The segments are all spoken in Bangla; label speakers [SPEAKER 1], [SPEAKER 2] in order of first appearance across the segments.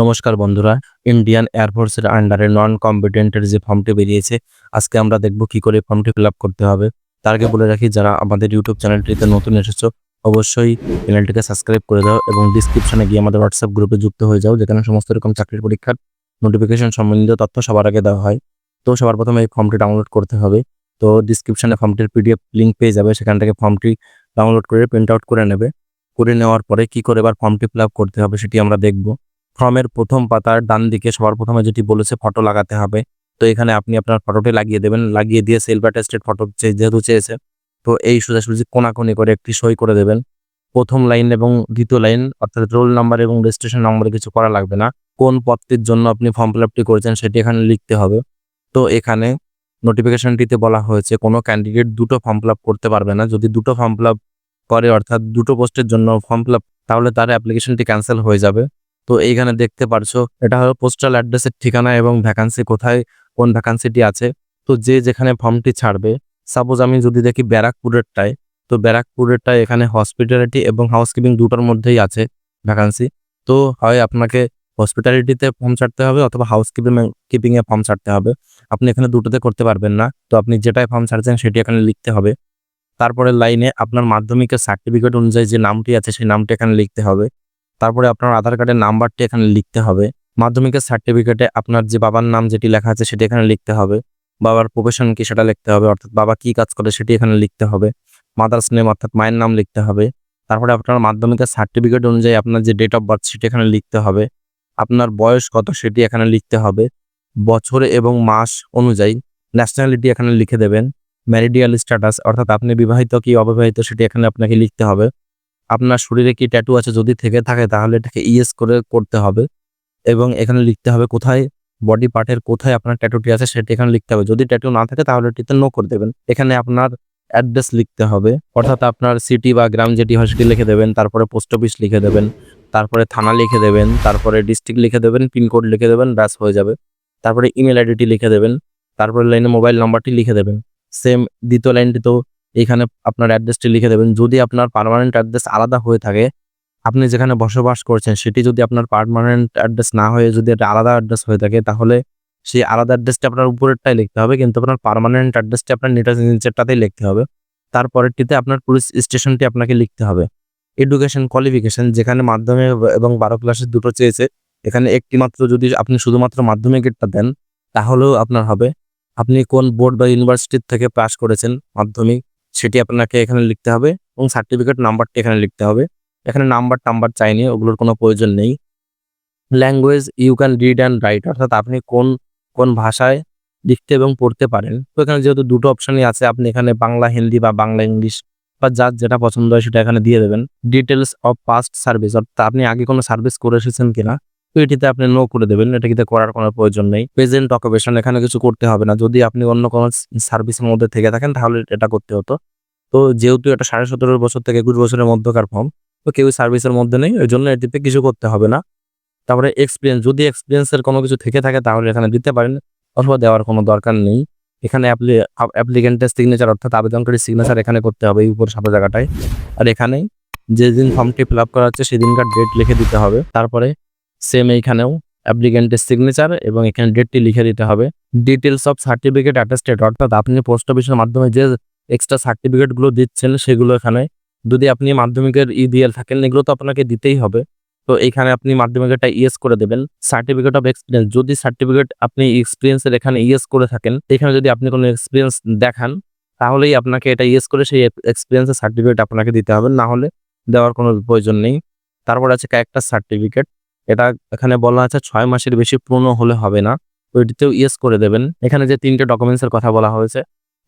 [SPEAKER 1] নমস্কার বন্ধুরা ইন্ডিয়ান এয়ারফোর্সের আন্ডারে নন কম্পিটেন্টের যে ফর্মটি বেরিয়েছে, আজকে আমরা দেখব কি করে ফর্মটি ফিল করতে হবে। তার আগে বলে রাখি, যারা আমাদের ইউটিউব চ্যানেলটিতে নতুন এসেছ, অবশ্যই চ্যানেলটিকে সাবস্ক্রাইব করে দাও এবং ডিসক্রিপশনে গিয়ে আমাদের হোয়াটসঅ্যাপ গ্রুপে যুক্ত হয়ে যাও, যেখানে সমস্ত রকম চাকরির পরীক্ষার নোটিফিকেশন সম্বন্ধিত তথ্য সবার আগে দেওয়া হয়। তো সবার প্রথমে এই ফর্মটি ডাউনলোড করতে হবে। তো ডিসক্রিপশনে ফর্মটির পিডিএফ লিঙ্ক পেয়ে যাবে, সেখান থেকে ফর্মটি ডাউনলোড করে প্রিন্ট আউট করে নেবে। করে নেওয়ার পরে কি করে এবার ফর্মটি ফিল করতে হবে, সেটি আমরা দেখব। ফর্মের প্রথম পাতার ডান দিকে সবার প্রথমে যেটি বলেছে ফটো লাগাতে হবে। তো এখানে আপনি আপনার ফটোটি লাগিয়ে দেবেন, লাগিয়ে দিয়ে সেলফ অ্যাটাস্টেড ফটো যেহেতু চেয়েছে, তো এই সোজাসুজি কোনাকুনি করে একটি সই করে দেবেন। প্রথম লাইন এবং দ্বিতীয় লাইন, অর্থাৎ রোল নাম্বার এবং রেজিস্ট্রেশন নাম্বার কিছু করা লাগবে না। কোন পদটির জন্য আপনি ফর্ম ফিল আপটি করেছেন সেটি এখানে লিখতে হবে। তো এখানে নোটিফিকেশনটিতে বলা হয়েছে, কোনো ক্যান্ডিডেট দুটো ফর্ম ফিল আপ করতে পারবে না। যদি দুটো ফর্ম ফিল আপ করে, অর্থাৎ দুটো পোস্টের জন্য ফর্ম ফিল আপ, তাহলে তার অ্যাপ্লিকেশনটি ক্যান্সেল হয়ে যাবে। তো এইখানে দেখতে পারছ, এটা হলো পোস্টাল অ্যাড্রেসের ঠিকানা এবং ভ্যাকান্সি কোথায়, কোন ভ্যাকান্সিটি আছে। তো যে যেখানে ফর্মটি ছাড়বে সাপোজ আমি যদি দেখি ব্যারাকপুরেরটায়, তো ব্যারাকপুরেরটায় এখানে হসপিটালিটি এবং হাউসকিপিং দুটোর মধ্যেই আছে ভ্যাকান্সি তো হয় আপনাকে হসপিটালিটিতে ফর্ম ছাড়তে হবে অথবা হাউসকিপিং কিপিং এ ফর্ম ছাড়তে হবে। আপনি এখানে দুটোতে করতে পারবেন না, তো আপনি যেটাই ফর্ম ছাড়ছেন সেটি এখানে লিখতে হবে। তারপরে লাইনে আপনার মাধ্যমিকের সার্টিফিকেট অনুযায়ী যে নামটি আছে, সেই নামটি এখানে লিখতে হবে। তারপরে আপনার আধার কার্ডের নাম্বারটি এখানে লিখতে হবে। মাধ্যমিকের সার্টিফিকেটে আপনার যে বাবার নাম যেটি লেখা আছে সেটি এখানে লিখতে হবে। বাবার প্রফেশন কি সেটা লিখতে হবে, অর্থাৎ বাবা কি কাজ করে সেটি এখানে লিখতে হবে। মাদার্স নেম অর্থাৎ মায়ের নাম লিখতে হবে। তারপরে আপনার মাধ্যমিকের সার্টিফিকেট অনুযায়ী আপনার যে ডেট অফ বার্থ সেটি এখানে লিখতে হবে। আপনার বয়স কত সেটি এখানে লিখতে হবে। বছর এবং মাস অনুযায়ী ন্যাশনালিটি এখানে লিখে দেবেন। ম্যারিডিয়াল স্ট্যাটাস অর্থাৎ আপনি বিবাহিত কি অবিবাহিত সেটি এখানে আপনাকে লিখতে হবে। আপনার শরীরে কি ট্যাটু আছে যদি থেকে থাকে তাহলে এটাকে ইয়েস করে করতে হবে এবং এখানে লিখতে হবে কোথায় বডি পার্টের কোথায় আপনার ট্যাটুটি আছে সেটি এখানে লিখতে হবে। যদি ট্যাটু না থাকে তাহলে এটিতে নো করে দেবেন। এখানে আপনার অ্যাড্রেস লিখতে হবে। অর্থাৎ আপনার সিটি বা গ্রাম যেটি হয় সেটি লিখে দেবেন। তারপরে পোস্ট অফিস লিখে দেবেন। তারপরে থানা লিখে দেবেন। তারপরে ডিস্ট্রিক্ট লিখে দেবেন। পিনকোড লিখে দেবেন। ব্যাস হয়ে যাবে। তারপরে ইমেল আইডিটি লিখে দেবেন। তারপরে লাইনে মোবাইল নাম্বারটি লিখে দেবেন। সেম দ্বিতীয় লাইনটিতেও এখানে আপনার অ্যাড্রেসটি লিখে দেবেন। যদি আপনার পার্মানেন্ট অ্যাড্রেস আলাদা হয়ে থাকে, আপনি যেখানে বসবাস করছেন, সেটি যদি আপনার পার্মানেন্ট অ্যাড্রেস না হয়ে যদি একটা আলাদা অ্যাড্রেস হয়ে থাকে, তাহলে সেই আলাদা অ্যাড্রেসটা আপনার উপরেরটাই লিখতে হবে। কিন্তু আপনার পার্মানেন্ট অ্যাড্রেসটি আপনার নিচেরটাতেই লিখতে হবে। তারপরেরটিতে আপনার পুলিশ স্টেশনটি আপনাকে লিখতে হবে। এডুকেশন কোয়ালিফিকেশন যেখানে মাধ্যমিক এবং বারো ক্লাসের দুটো চেয়েছে, এখানে একটি মাত্র যদি আপনি শুধুমাত্র মাধ্যমিকেরটা দেন, তাহলেও আপনার হবে। আপনি কোন বোর্ড বা ইউনিভার্সিটির থেকে পাস করেছেন মাধ্যমিক সেটি আপনাকে এখানে লিখতে হবে এবং সার্টিফিকেট নাম্বারটি এখানে লিখতে হবে। এখানে নাম্বার টাম্বার চাইনি, ওগুলোর কোনো প্রয়োজন নেই। Language you can read and write অর্থাৎ আপনি কোন কোন ভাষায় লিখতে এবং পড়তে পারেন। তো এখানে যেহেতু দুটো অপশনই আছে, আপনি এখানে বাংলা, হিন্দি বা বাংলা, ইংলিশ বা যার যেটা পছন্দ হয় সেটা এখানে দিয়ে দেবেন। ডিটেলস অফ পাস্ট সার্ভিস অর্থাৎ আপনি আগে কোনো সার্ভিস করে এসেছেন কিনা তো এটিতে আপনি নো করে দেবেন। এটাকে করার কোনো প্রয়োজন নেই। প্রেজেন্ট অকুপেশন এখানে কিছু করতে হবে না। যদি আপনি অন্য কোনো সার্ভিসের মধ্যে থেকে থাকেন, তাহলে এটা করতে হতো। তো যেহেতু এটা সাড়ে সতেরো বছর থেকে একুশ বছরের মধ্যকার ফর্ম তো কেউ সার্ভিসের মধ্যে নেই। ওই জন্য এটিতে কিছু করতে হবে না। তারপরে এক্সপিরিয়েন্স যদি এক্সপিরিয়েন্সের কোনো কিছু থেকে থাকে, তাহলে এখানে দিতে পারেন। অথবা দেওয়ার কোনো দরকার নেই। এখানে অ্যাপ্লিকেন্টের সিগনেচার অর্থাৎ আবেদনকারী সিগনেচার এখানে করতে হবে এই উপর সাদা জায়গাটায়। আর এখানে যেদিন ফর্মটি ফিল আপ করা হচ্ছে, সেদিনকার ডেট লিখে দিতে হবে। তারপরে সেম এইখানেও অ্যাপ্লিকেন্টের সিগনেচার এবং এখানে ডেটটি লিখে দিতে হবে। ডিটেলস অফ সার্টিফিকেট অ্যাটাস্টেড অর্থাৎ আপনি পোস্ট অফিসের মাধ্যমে যে এক্সট্রা সার্টিফিকেটগুলো দিচ্ছেন সেগুলো এখানে। যদি আপনি মাধ্যমিকের ই দিয়ে থাকেন, এগুলো তো আপনাকে দিতেই হবে। তো এখানে আপনি মাধ্যমিকেরটা ইয়েস করে দেবেন। সার্টিফিকেট অফ এক্সপিরিয়েন্স যদি সার্টিফিকেট আপনি এক্সপিরিয়েন্সের এখানে ইয়েস করে থাকেন, এখানে যদি আপনি কোনো এক্সপিরিয়েন্স দেখান, তাহলেই আপনাকে এটা ইয়েস করে সেই এক্সপিরিয়েন্সের সার্টিফিকেট আপনাকে দিতে হবে। না হলে দেওয়ার কোনো প্রয়োজন নেই। তারপর আছে ক্যারেক্টার সার্টিফিকেট এটা এখানে বলা আছে ছয় মাসের বেশি পুরনো হলে হবে না। তো এটিতেও ইয়েস করে দেবেন। এখানে যে তিনটে ডকুমেন্টসের কথা বলা হয়েছে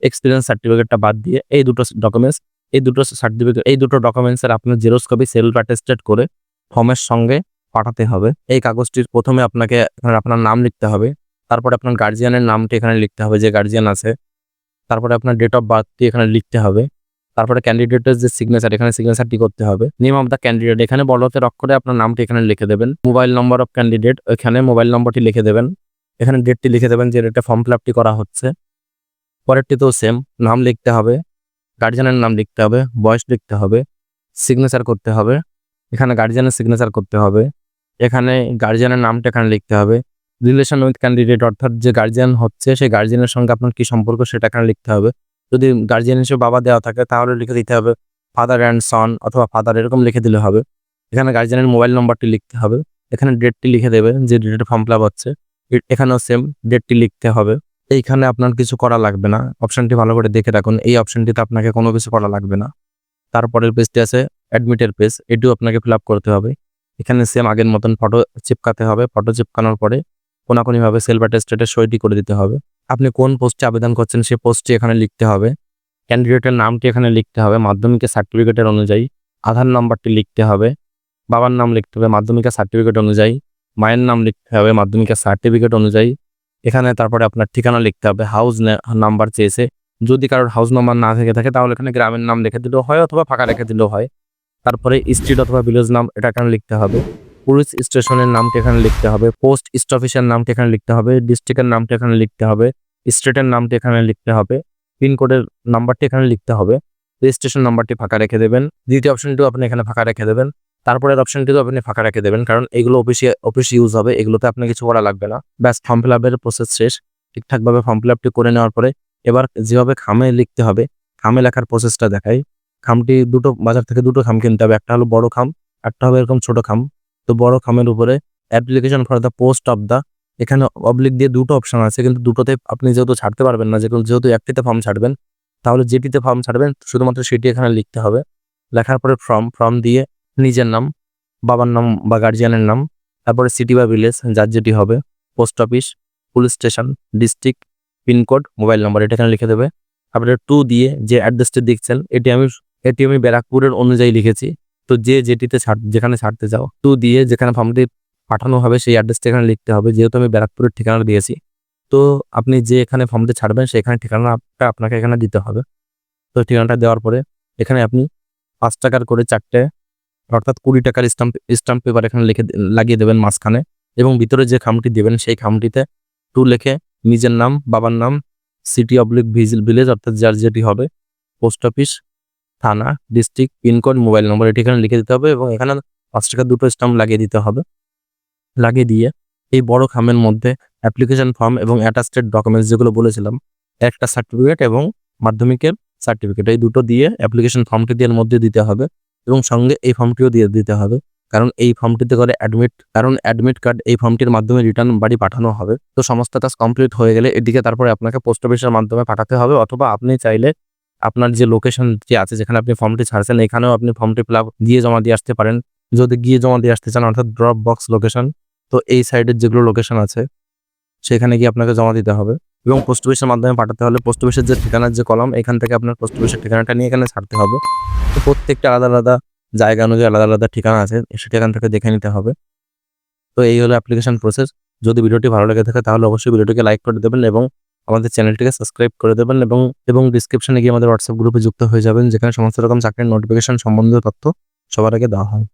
[SPEAKER 1] এক্সপিরিয়েন্স সার্টিফিকেটটা বাদ দিয়ে এই দুটো ডকুমেন্টস এই দুটো সার্টিফিকেট এই দুটো ডকুমেন্টসের আপনার জেরক্স কপি সেলফ অ্যাটেস্টেড করে ফর্মের সঙ্গে পাঠাতে হবে। এই কাগজটির প্রথমে আপনাকে আপনার নাম লিখতে হবে, তারপরে আপনার গার্জিয়ানের নামটি এখানে লিখতে হবে যে গার্জিয়ান আছে, তারপরে আপনার ডেট অফ বার্থটি এখানে লিখতে হবে। তারপরে ক্যান্ডিডেটের যে সিগনেচার এখানে সিগনেচারটি করতে হবে। নেম অফ দ্য ক্যান্ডিডেট এখানে বড়তে অক্ষরে আপনার নামটি এখানে লিখে দেবেন। মোবাইল নম্বর অফ ক্যান্ডিডেট এখানে মোবাইল নম্বরটি লিখে দেবেন। এখানে ডেটটি লিখে দেবেন যে ডেটে ফর্ম ফিল করা হচ্ছে। পরেরটিতেও সেম নাম লিখতে হবে। গার্জিয়ানের নাম লিখতে হবে। বয়স লিখতে হবে। সিগনেচার করতে হবে। এখানে গার্জিয়ানের সিগনেচার করতে হবে। এখানে গার্জিয়ানের নামটা এখানে লিখতে হবে। রিলেশন উইথ ক্যান্ডিডেট অর্থাৎ যে গার্জিয়ান হচ্ছে, সেই গার্জিয়ানের সঙ্গে আপনার কি সম্পর্ক, সেটা এখানে লিখতে হবে। যদি গার্জিয়ান হিসেবে বাবা দেওয়া থাকে, তাহলে লিখে দিতে হবে ফাদার অ্যান্ড সন অথবা ফাদার এরকম লিখে দিলে হবে। এখানে গার্জিয়ানের মোবাইল নম্বরটি লিখতে হবে। এখানে ডেটটি লিখে দেবে যে ডেটে ফর্ম ফিল আপ হচ্ছে। এখানেও সেম ডেটটি লিখতে হবে। এইখানে আপনার কিছু করা লাগবে না। অপশনটি ভালো করে দেখে রাখুন। এই অপশনটিতে আপনাকে কোনো কিছু করা লাগবে না। তারপরের পেজটি আছে অ্যাডমিটের পেজ এটিও আপনাকে ফিল করতে হবে। এখানে সেম আগের মতন ফটো চিপকাতে হবে। ফটো চিপকানোর পরে কোনাকুনিভাবে সেলফ অ্যাটেস্টেডের সইটি করে দিতে হবে। আপনি কোন পোস্টে আবেদন করছেন সেই পোস্টটি এখানে লিখতে হবে। ক্যান্ডিডেটের নামটি এখানে লিখতে হবে। মাধ্যমিকের সার্টিফিকেটের অনুযায়ী আধার নাম্বারটি লিখতে হবে। বাবার নাম লিখতে হবে মাধ্যমিকের সার্টিফিকেট অনুযায়ী। মায়ের নাম লিখতে হবে মাধ্যমিকের সার্টিফিকেট অনুযায়ী। এখানে তারপরে আপনার ঠিকানা লিখতে হবে। হাউস নাম্বার চেয়েছে। যদি কারোর হাউস নাম্বার না থেকে থাকে তাহলে এখানে গ্রামের নাম লিখে দিলেও হয় অথবা ফাঁকা রেখে দিলেও হয়। তারপরে স্ট্রিট অথবা ভিলেজ নাম এটা এখানে লিখতে হবে। পুলিশ স্টেশনের নামটি এখানে লিখতে হবে, পোস্ট অফিসের নামটি এখানে লিখতে হবে, ডিস্ট্রিক্টের নামটি এখানে লিখতে হবে, স্টেটের নামটি এখানে লিখতে হবে পিনকোডের নাম্বারটি এখানে লিখতে হবে, রেজিস্ট্রেশন নাম্বারটি ফাঁকা রেখে দেবেন, দ্বিতীয় অপশনটিও আপনি এখানে ফাঁকা রেখে দেবেন, তারপরের অপশনটিও আপনি ফাঁকা রেখে দেবেন, কারণ এগুলো অফিসে, অফিস ইউজ হবে, এগুলোতে আপনার কিছু করা লাগবে না। ব্যাস ফর্ম ফিল আপের প্রসেস শেষ। ঠিকঠাকভাবে ফর্ম ফিল আপটি করে নেওয়ার পরে এবার যেভাবে খামে লিখতে হবে, খামে লেখার প্রসেসটা দেখাই। খামটি দুটো, বাজার থেকে দুটো খাম কিনতে হবে, একটা হলো বড় খাম, একটা হবে এরকম ছোট খাম। তো বড় খামের উপরে application for the post of the এখানে অবলিক দিয়ে দুটো অপশন আছে, কিন্তু দুটোতে আপনি যেহেতু ছাড়তে পারবেন না যেহেতু যেহেতু একটিতে ফর্ম ছাড়বেন, তাহলে যেটিতে ফর্ম ছাড়বেন, শুধুমাত্র সেটি এখানে লিখতে হবে। লেখার পরে ফর্ম ফর্ম দিয়ে নিজের নাম, বাবার নাম বা গার্জিয়ানের নাম, তারপরে সিটি বা ভিলেজ যার যেটি হবে post office police station district pin code mobile number এটা এখানে লিখে দেবে। তারপরে টু দিয়ে যে অ্যাড্রেসটি দেখছেন, এটি আমি এটি আমি ব্যারাকপুরের অনুযায়ী লিখেছি। তো যে যেটিতে যেখানে ছাড়তে যাও টু দিয়ে যেখানে ফর্মটি পাঠানো হবে, সেই অ্যাড্রেসটা এখানে লিখতে হবে। যেহেতু আমি ব্যারাকপুরের ঠিকানা দিয়েছি, তো আপনি যে এখানে ফর্মটি ছাড়বেন, সেখানে ঠিকানাটা আপনাকে এখানে দিতে হবে। তো ঠিকানাটা দেওয়ার পরে, এখানে আপনি পাঁচ টাকার করে চারটে, অর্থাৎ কুড়ি টাকার স্টাম্প স্টাম্প পেপার এখানে লিখে লাগিয়ে দেবেন মাঝখানে এবং ভিতরে যে খামটি দেবেন, সেই খামটিতে টু লিখে নিজের নাম, বাবার নাম সিটি অবলিক ভিজিল ভিলেজ অর্থাৎ যার যেটি হবে পোস্ট অফিস থানা district pin code mobile number এটি এখানে লিখে দিতে হবে এবং এখানে পাঁচ টাকার দুটো স্টাম্প লাগিয়ে দিতে হবে। লাগিয়ে দিয়ে এই বড় খামের মধ্যে অ্যাপ্লিকেশন ফর্ম এবং অ্যাটাস্টেড ডকুমেন্টস যেগুলো বলেছিলাম, একটা সার্টিফিকেট এবং মাধ্যমিকের সার্টিফিকেট এই দুটো দিয়ে অ্যাপ্লিকেশন ফর্মটি দিয়ে মধ্যে দিতে হবে এবং সঙ্গে এই ফর্মটিও দিয়ে দিতে হবে। কারণ এই ফর্মটিতে করে অ্যাডমিট কারণ অ্যাডমিট কার্ড এই ফর্মটির মাধ্যমে রিটার্ন বাড়ি পাঠানো হবে। তো সমস্ত কাজ কমপ্লিট হয়ে গেলে এদিকে তারপরে আপনাকে পোস্ট অফিসের মাধ্যমে পাঠাতে হবে অথবা আপনি চাইলে আপনার যে লোকেশন যে আছে, যেখানে আপনি ফর্মটি ছাড়ছেন, এখানেও আপনি ফর্মটি ফিল গিয়ে জমা দিয়ে আসতে পারেন। যদি গিয়ে জমা দিয়ে আসতে চান, অর্থাৎ ড্রপ বক্স লোকেশন তো এই সাইডের যেগুলো লোকেশন আছে, সেখানে গিয়ে আপনাকে জমা দিতে হবে। এবং পোস্ট অফিসের মাধ্যমে পাঠাতে হলে পোস্ট অফিসের যে ঠিকানার যে কলম, এখান থেকে আপনার পোস্ট অফিসের ঠিকানাটা নিয়ে এখানে ছাড়তে হবে। তো প্রত্যেকটা আলাদা আলাদা জায়গা অনুযায়ী আলাদা আলাদা ঠিকানা আছে সেটা এখান থেকে দেখে নিতে হবে। তো এই হলো অ্যাপ্লিকেশন প্রসেস যদি ভিডিওটি ভালো লেগে থাকে, তাহলে অবশ্যই ভিডিওটিকে লাইক করে দেবেন এবং আমাদের চ্যানেলটিকে সাবস্ক্রাইব করে দেবেন এবং এবং ডিসক্রিপশনে গিয়ে আমাদের হোয়াটসঅ্যাপ গ্রুপে যুক্ত হয়ে যাবেন, যেখানে সমস্ত রকম চাকরির নোটিফিকেশন সম্বন্ধীয় তথ্য সবার আগে দেওয়া হয়।